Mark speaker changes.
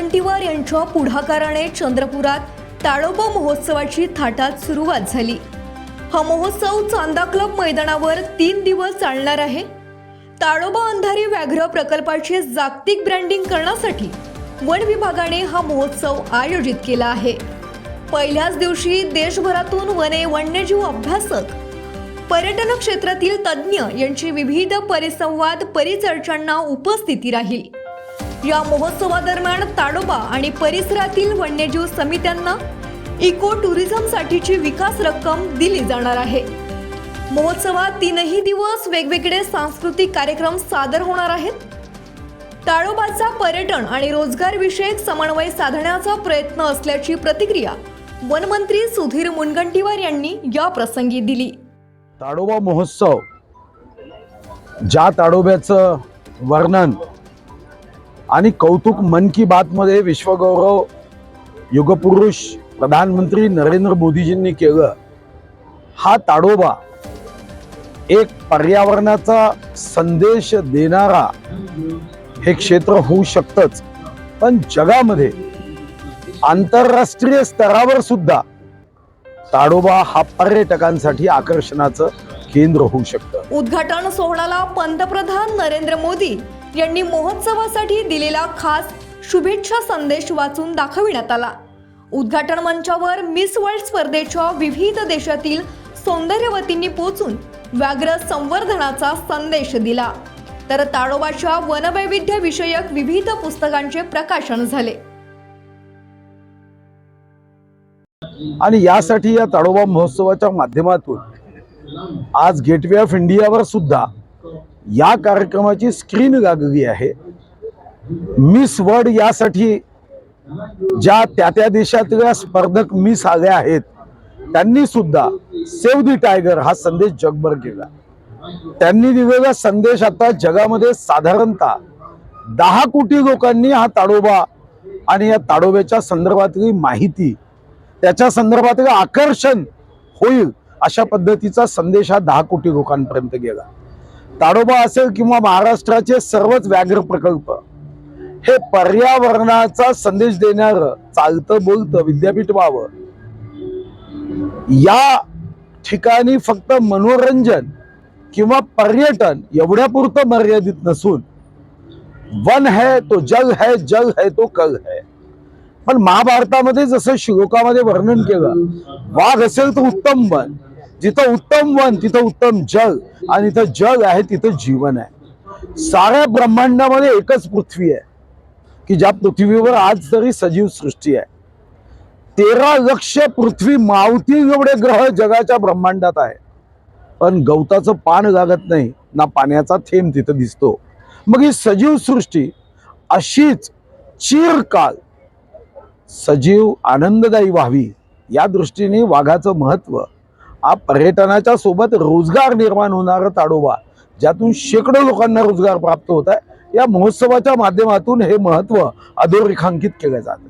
Speaker 1: मुनगंटीवार यांच्या पुढाकाराने चंद्रपुरात ताडोबा महोत्सवाची थाटात सुरुवात झाली. हा महोत्सव चांदा क्लब मैदानावर तीन दिवस चालणार आहे. ताडोबा अंधारी व्याघ्र प्रकल्पाचे जागतिक ब्रँडिंग करण्यासाठी वन विभागाने हा महोत्सव आयोजित केला आहे. पहिल्याच दिवशी देशभरातून वने वन्यजीव अभ्यासक पर्यटन क्षेत्रातील तज्ज्ञ यांची विविध परिसंवाद परिचर्चांना उपस्थिती राहील. या महोत्सवादरम्यान ताडोबा आणि परिसरातील वन्यजीव समित्यांना इको टुरिझमसाठीची विकास रक्कम दिली जाणार आहे. महोत्सवात तीनही दिवस वेगवेगळे सांस्कृतिक कार्यक्रम सादर होणार आहेत. ताडोबाचा पर्यटन आणि रोजगार विषयक समन्वय साधण्याचा प्रयत्न असल्याची प्रतिक्रिया वनमंत्री सुधीर मुनगंटीवार यांनी या प्रसंगी दिली.
Speaker 2: ताडोबा महोत्सव ज्या ताडोब्याचं वर्णन आणि कौतुक मन की बातमध्ये विश्वगौरव युगपुरुष प्रधानमंत्री नरेंद्र मोदीजींनी केलं. हा ताडोबा एक पर्यावरणाचा संदेश देणारा हे क्षेत्र होऊ शकतंच. पण जगामध्ये आंतरराष्ट्रीय स्तरावर सुद्धा ताडोबा हा पर्यटकांसाठी आकर्षणाचं केंद्र होऊ शकतं.
Speaker 1: उद्घाटन सोहळ्याला पंतप्रधान नरेंद्र मोदी यांनी महोत्सवासाठी दिलेला खास शुभेच्छा संदेश वाचून दाखविण्यात आला. उद्घाटन मंचावर मिस वर्ल्ड स्पर्धेच्या विविध देशातील सौंदर्यवतींनी पोचून व्याघ्र संवर्धनाचा संदेश दिला. तर ताडोबाच्या वनवैविध्य विषयक विविध पुस्तकांचे प्रकाशन झाले.
Speaker 2: आणि यासाठी या ताडोबा महोत्सवाच्या माध्यमातून आज गेटवे ऑफ इंडियावर सुद्धा या कार्यक्रमाची स्क्रीन गागली आहे. मिस वर्ल्ड यासाठी ज्या त्या त्या देशातल्या स्पर्धक मिस आल्या आहेत त्यांनी सुद्धा सेव्ह दी टायगर हा संदेश जगभर केला. त्यांनी दिलेला संदेश आता जगामध्ये साधारणतः दहा कोटी लोकांनी हा ताडोबा आणि या ताडोब्याच्या संदर्भातली माहिती त्याच्या संदर्भातलं आकर्षण होईल अशा पद्धतीचा संदेश हा दहा कोटी लोकांपर्यंत गेला. ताडोबा असेल किंवा महाराष्ट्राचे सर्वच व्याघ्र प्रकल्प हे पर्यावरणाचा संदेश देणार चालतं बोलतं विद्यापीठ व्हावं. या ठिकाणी फक्त मनोरंजन किंवा पर्यटन एवढ्यापुरतं मर्यादित नसून वन है तो जग है जग है तो कल है. पण महाभारतामध्ये जसं श्लोकामध्ये वर्णन केलं वाघ असेल तर उत्तम वन जिथं उत्तम वन तिथं उत्तम जग आणि इथं जग आहे तिथं जीवन आहे. साऱ्या ब्रह्मांडामध्ये एकच पृथ्वी आहे की ज्या पृथ्वीवर आज तरी सजीव सृष्टी आहे. तेरा लक्ष पृथ्वी मावती एवढे ग्रह जगाच्या ब्रह्मांडात आहे. पण गवताचं पान लागत नाही ना पाण्याचा थेंब तिथं दिसतो. मग ही सजीव सृष्टी अशीच चिरकाल सजीव आनंददायी व्हावी या दृष्टीने वाघाचं महत्त्व हा पर्यटनाच्या सोबत रोजगार निर्माण होणारा ताडोबा ज्यातून शेकडो लोकांना रोजगार प्राप्त होत आहे. या महोत्सवाच्या माध्यमातून हे महत्त्व अधोरेखांकित केलं जातं.